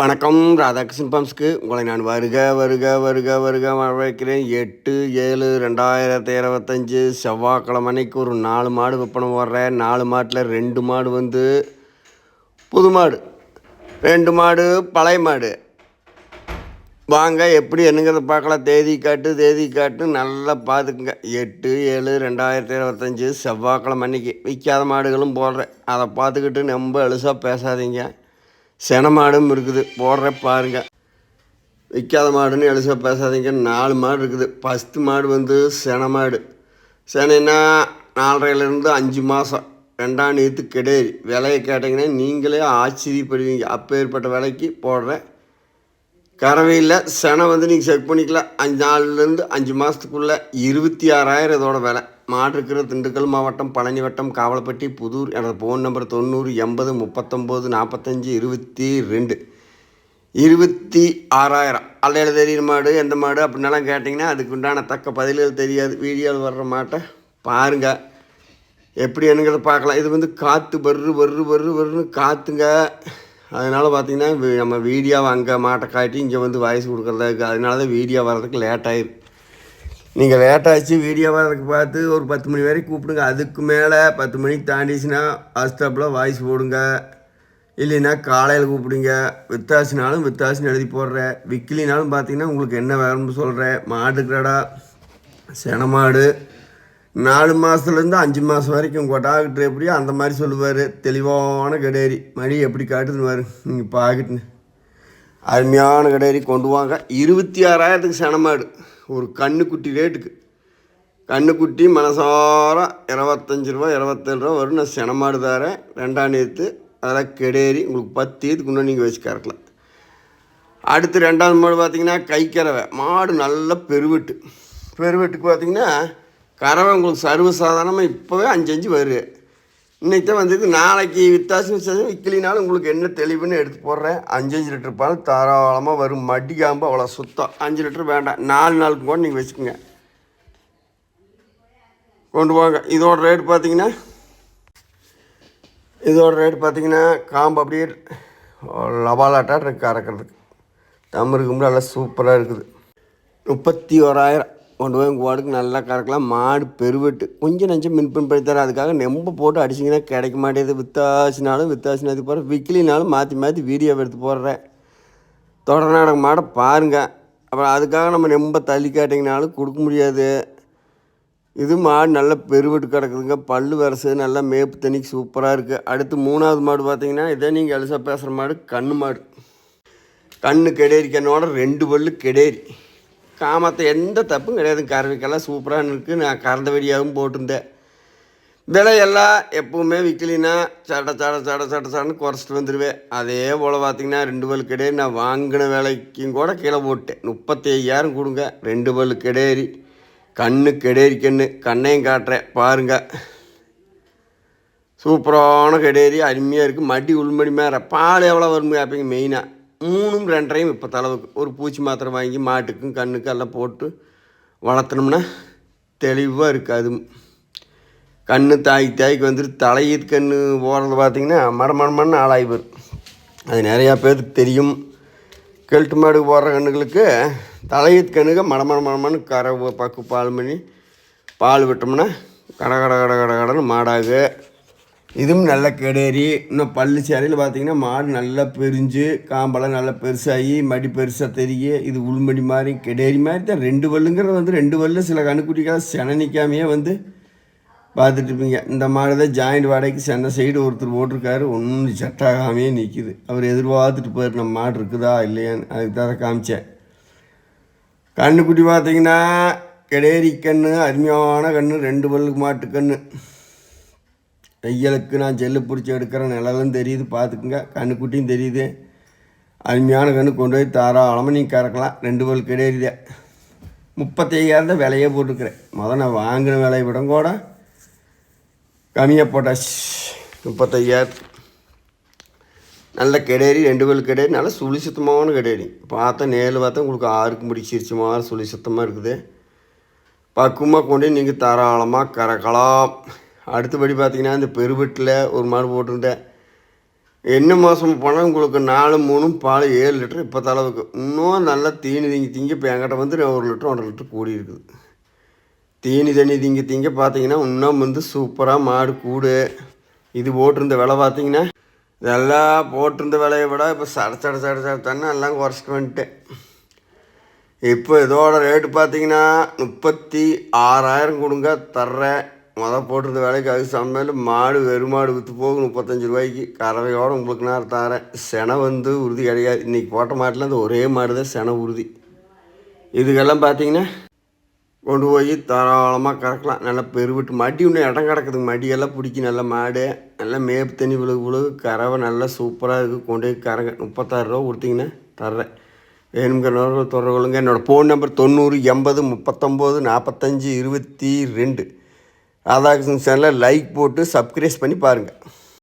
வணக்கம் ராதாகிருஷ்ணன் பம்ஸ்க்கு உங்களை நான் வருக வருக வருக வருக வரவேற்கிறேன். எட்டு ஏழு ரெண்டாயிரத்தி இருபத்தஞ்சி செவ்வாய்க்கிழமை அன்னைக்கு ஒரு நாலு மாடு விற்பனை போடுறேன் நாலு மாட்டில் ரெண்டு மாடு வந்து புது மாடு. ரெண்டு மாடு பழைய மாடு. வாங்க எப்படி என்னங்கிறத பார்க்கலாம். தேதி காட்டு தேதி காட்டு நல்லா பார்த்துக்குங்க. எட்டு ஏழு ரெண்டாயிரத்தி இருபத்தஞ்சி செவ்வாய்க்கிழமை அன்னைக்கு. விற்காத மாடுகளும் போடுறேன். அதை பார்த்துக்கிட்டு ரொம்ப அழுசாக பேசாதீங்க. சென மாடும் இருக்குது. போடுற பாருங்க. விற்காத மாடுன்னு எழுசா பேசாதீங்க. நாலு மாடு இருக்குது. ஃபஸ்ட்டு மாடு வந்து சென மாடு. செனைன்னா நாலரைலேருந்து அஞ்சு மாதம் ரெண்டாம் நீத்து கிடையாது விலையை கேட்டிங்கன்னா நீங்களே ஆச்சரியப்படுவீங்க. அப்பேற்பட்ட விலைக்கு போடுறேன். கறவையில் செனை வந்து நீங்கள் செக் பண்ணிக்கலாம். அஞ்சு நாலுலேருந்து அஞ்சு மாதத்துக்குள்ளே இருபத்தி ஆறாயிரம் இதோட விலை. மாடு இருக்கிற திண்டுக்கல் மாவட்டம் பழனி வட்டம் காவலப்பட்டி புதூர் எனது ஃபோன் நம்பர் தொண்ணூறு எண்பது முப்பத்தொம்போது நாற்பத்தஞ்சு இருபத்தி ரெண்டு. இருபத்தி ஆறாயிரம். அல்லையில தெரியுற மாடு எந்த மாடு அப்படின்னலாம் கேட்டிங்கன்னா அதுக்கு உண்டான தக்க பதில்கள் தெரியாது. வீடியோவில் வர்ற மாட்டை பாருங்கள் எப்படி என்னங்கிறத பார்க்கலாம். இது வந்து காற்று வர்று வர்று வர்று வர்றுன்னு காற்றுங்க அதனால் பார்த்திங்கன்னா நம்ம வீடியோவை அங்கே மாட்டை காட்டி இங்கே வந்து வாய்ஸ் கொடுக்குறதா அதனால தான் வீடியோ வர்றதுக்கு லேட் ஆயிரும் நீங்கள் லேட்டாச்சு வீடியோ வர்றதுக்கு பார்த்து ஒரு பத்து மணி வரைக்கும் கூப்பிடுங்க. அதுக்கு மேலே பத்து மணிக்கு தாண்டிச்சுன்னா வாட்ஸ்அப்பில் வாய்ஸ் போடுங்க. இல்லைன்னா காலையில் கூப்பிடுங்க. வித்தாசினாலும் வித்தாசின்னு எழுதி போடுறேன் விக்கிலினாலும் பார்த்தீங்கன்னா உங்களுக்கு என்ன வேணும்னு சொல்கிறேன் மாடு கடா சென மாடு. நாலு மாதத்துலேருந்து அஞ்சு மாதம் வரைக்கும் கொட்டாகிட்டு எப்படியோ அந்த மாதிரி சொல்லுவார். தெளிவான கடேரி மணி எப்படி காட்டுதுன்னு பாரு. நீங்கள் பார்க்கிட்டுன்னு அருமையான கடேரி கொண்டு வாங்க. இருபத்தி ஆறாயிரத்துக்கு சனமாடு. ஒரு கண்ணுக்குட்டி ரேட்டுக்கு. கண்ணுக்குட்டி மனசாரம் இருபத்தஞ்சி ரூபா இருபத்தேழு ரூபா வரும் நான் சினமாடு தரேன். ரெண்டாம் நேற்று அதெல்லாம் கெடேரி உங்களுக்கு பத்து இதுக்கு நீங்கள் வச்சு கறக்கலாம். அடுத்து ரெண்டாவது மாடு பார்த்தீங்கன்னா கைக்கறவை மாடு நல்ல பெருவெட்டு. பெருவெட்டுக்கு பார்த்தீங்கன்னா கறவை உங்களுக்கு சர்வசாதாரணமாக இப்போவே அஞ்சு அஞ்சு வரும் இன்றைக்கி தான் வந்தது. நாளைக்கு வித்தாசம் வித்தாசம் விற்கலினாலும் உங்களுக்கு என்ன தெளிவுன்னு எடுத்து போடுறேன். அஞ்சு அஞ்சு லிட்டர் பால் தாராளமாக வரும். மடி காம்பு அவ்வளோ சுத்தம். அஞ்சு லிட்டர் வேண்டாம். நாலு நாளுக்கு கூட நீங்கள் வச்சுக்கோங்க. கொண்டு போங்க. இதோட ரேட் பார்த்தீங்கன்னா இதோட ரேட் பார்த்தீங்கன்னா காம்பு அப்படியே லவாலாட்டாக இருக்குது அறக்கிறதுக்கு தம்பு கும்பிட்டு நல்லா சூப்பராக இருக்குது. முப்பத்தி ஓராயிரம். கொண்டு போய் உங்கள் வாடுக்கு நல்லா கறக்கலாம். மாடு பெருவெட்டு கொஞ்சம் நஞ்சம் மின்பன் படித்தார் அதுக்காக நெம்ப போட்டு அடிச்சிங்கன்னா கிடைக்க மாட்டேங்குது. வித்தாசினாலும் வித்தாசினா போகிற போகிறேன் விக்கிலினாலும் மாற்றி மாற்றி வீடியோ எடுத்து போடுறேன். தொடர் நாடக மாடை பாருங்கள் அப்புறம் அதுக்காக நம்ம நெம்ப தள்ளி காட்டிங்கனாலும் கொடுக்க முடியாது. இது மாடு நல்ல பெருவெட்டு கிடக்குதுங்க. பல்லு வரசு நல்லா மேப்பு தண்ணிக்கு சூப்பராக இருக்குது அடுத்து மூணாவது மாடு பார்த்தீங்கன்னா இதே நீங்கள் எலுசா பேசுகிற மாடு கண்ணு மாடு. கண்ணு கெடேரி கண்ணோட ரெண்டு பல்லு கெடேரி. காமத்தை எந்த தப்பும் கிடையாது கறவைக்கெல்லாம் சூப்பராக இருக்குது நான் கறந்த வெடியாகவும் போட்டிருந்தேன். விலையெல்லாம் எப்பவுமே விற்கலினா சட சட சட சட சடன்னு குறைச்சிட்டு வந்துடுவேன் அதே போல் பார்த்திங்கன்னா ரெண்டு பல் கிடையாது நான் வாங்கின விலைக்கும் கூட கீழே போட்டேன். முப்பத்தி ஐயாயிரம் கொடுங்க. ரெண்டு பல் கெடேரி. கண்ணு கெடேரி கண்ணு. கண்ணையும் காட்டுறேன். பாருங்கள் சூப்பரான கெடேரி அருமையாக இருக்குது மடி உள்மடி மேலே. பால் எவ்வளோ வரும் கேட்பீங்க மெயினாக மூணும் ரெண்டரையும் இப்போ தளவுக்கு ஒரு பூச்சி மாத்திரை வாங்கி மாட்டுக்கும் கண்ணுக்கும் எல்லாம் போட்டு வளர்த்தனோம்னா தெளிவாக இருக்காது. கண் தாய் தாய்க்கு வந்துட்டு தலையீர் கண் போகிறது பார்த்திங்கன்னா மடமடமன்னு ஆளாகி வரும் அது நிறையா பேருக்கு தெரியும். கெல்ட்டு மாடு போடுற கண்ணுகளுக்கு தலையீர் கண்ணுக்கு மடமட மடமன்னு கரை பக்கு பால் பண்ணி பால் விட்டோம்னா கட கட கட கட கடன்னு மாடாகு. இதுவும் நல்ல கெடேரி. இன்னும் பல்லு சேரையில் பார்த்தீங்கன்னா மாடு நல்லா பெரிஞ்சு காம்பெல்லாம் நல்லா பெருசாகி மடி பெருசாக தெரிய இது உள்மடி மாதிரி கெடேரி மாதிரி தான். ரெண்டு வல்லுங்கிறது வந்து ரெண்டு வல்லு சில கண்ணுக்குட்டிக்காக சென நிற்காமையே வந்து பார்த்துட்ருப்பீங்க இந்த மாடு தான் ஜாயிண்ட் வாடகைக்கு சென்னை சைடு ஒருத்தர் போட்டிருக்காரு. ஒன்றும் செட்டாகாமையே நிற்கிது அவர் எதிர்பார்த்துட்டு போயிரு நம்ம மாடு இருக்குதா இல்லையான்னு. அதுக்கு தான் காமிச்சேன். கண்ணுக்குட்டி பார்த்தீங்கன்னா கெடேரி கண்ணு அருமையான கண்ணு ரெண்டு பல்லுக்கு மாட்டு கண்ணு. தையலுக்கு நான் ஜெல்லு பிடிச்சி எடுக்கிற நிழலும் தெரியுது பார்த்துக்குங்க. கண்ணுக்குட்டியும் தெரியுது. அருமையான கண்ணு கொண்டு போய் தாராளமாக நீங்கள் கறக்கலாம். ரெண்டு பல் கிடையாது முப்பத்தையாயிரம் தான் விலையே போட்டுக்கிறேன் முதல் நான் வாங்கின விலையை விட கூட கம்மியாக போட்டாச்சு. முப்பத்தையாயிரம். நல்ல கிடையாது ரெண்டு பல் கிடையாது நல்ல சுழி சுத்தமான கிடையாது பார்த்தா நேரில் பார்த்தா உங்களுக்கு ஆறுக்கு முடிச்சிருச்சு மாதிரி சுழி சுத்தமாக இருக்குது. பக்குவமாக கொண்டு நீங்கள் தாராளமாக கறக்கலாம். அடுத்தபடி பார்த்திங்கன்னா இந்த பெருவெட்டில் ஒரு மாடு போட்டிருந்தேன். என்ன மாதம் போனால் உங்களுக்கு நாலு மூணும் பால் ஏழு லிட்டர் இப்போ தளவுக்கு இன்னும் நல்லா தீனி திங்கி திங்கி இப்போ என்கிட்ட வந்து ஒரு லிட்டர் ஒன்றரை லிட்டர் கூடி இருக்குது. தீனி தண்ணி திங்கி திங்க பார்த்தீங்கன்னா இன்னும் வந்து சூப்பராக மாடு கூடு. இது போட்டிருந்த விலை பார்த்தீங்கன்னா இதெல்லாம் போட்டிருந்த விலையை விட இப்போ சட சட சட சட தண்ணி எல்லாம் குறைச்சிட்டு வந்துட்டேன் இப்போ இதோட ரேட்டு பார்த்தீங்கன்னா முப்பத்தி ஆறாயிரம் கொடுங்க தர்றேன். மொதல் போட்டிருந்த வேலைக்கு அது சமையல் மாடு வெறும் மாடு விற்று போகும் முப்பத்தஞ்சு ரூபாய்க்கு. கறவையோடு உங்களுக்கு நான் தரேன். செனை வந்து உறுதி கிடையாது. இன்றைக்கி போட்ட மாட்டில் அந்த ஒரே மாடு தான் செனை உறுதி. இதுக்கெல்லாம் பார்த்தீங்கன்னா கொண்டு போய் தாராளமாக கறக்கலாம். நல்லா பெருவிட்டு மடி இன்னும் இடம் கிடக்குதுங்க மடியெல்லாம் பிடிக்கும் நல்லா மாடு நல்லா மேப்பு தண்ணி விழுகு விழுகு கறவை நல்லா சூப்பராக இருக்குது கொண்டு போய் கறங்க. முப்பத்தாறு ரூபா கொடுத்தீங்கன்னா தர்றேன். வேணுங்கிறவர்கள் தொடர்பு கொள்ளுங்க. என்னோடய ஃபோன் நம்பர் தொண்ணூறு எண்பது முப்பத்தொம்போது நாற்பத்தஞ்சு இருபத்தி ரெண்டு. ராதாகிருஷ்ணன் சேனலை லைக் போட்டு சப்ஸ்கிரைஸ் பண்ணி பாருங்கள்